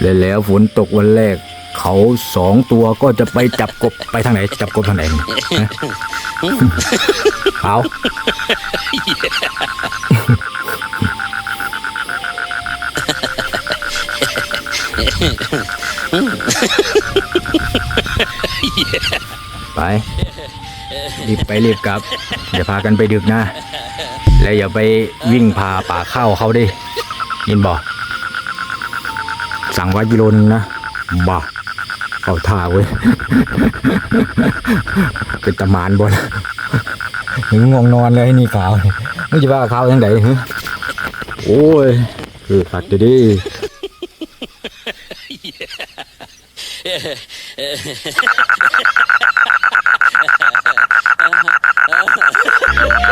และแล้วฝนตกวันแรก เขาสองตัวก็จะไปจับกบไปทางไหน จับกบทางไหนฮะเขาไปรีบไปรีบกลับอย่าพากันไปดึกนะ และอย่าไปวิ่งพาป่าเข้าเขาดิยินบอก สั่งไว้กิโลนึงนะบ้าเอาท่าเว้ย เป็นตะมานบนหึงงงนอนเลยนี่ขาวไม่จะว่าขาวยังไงโอ้ยคือขัดจะดีเ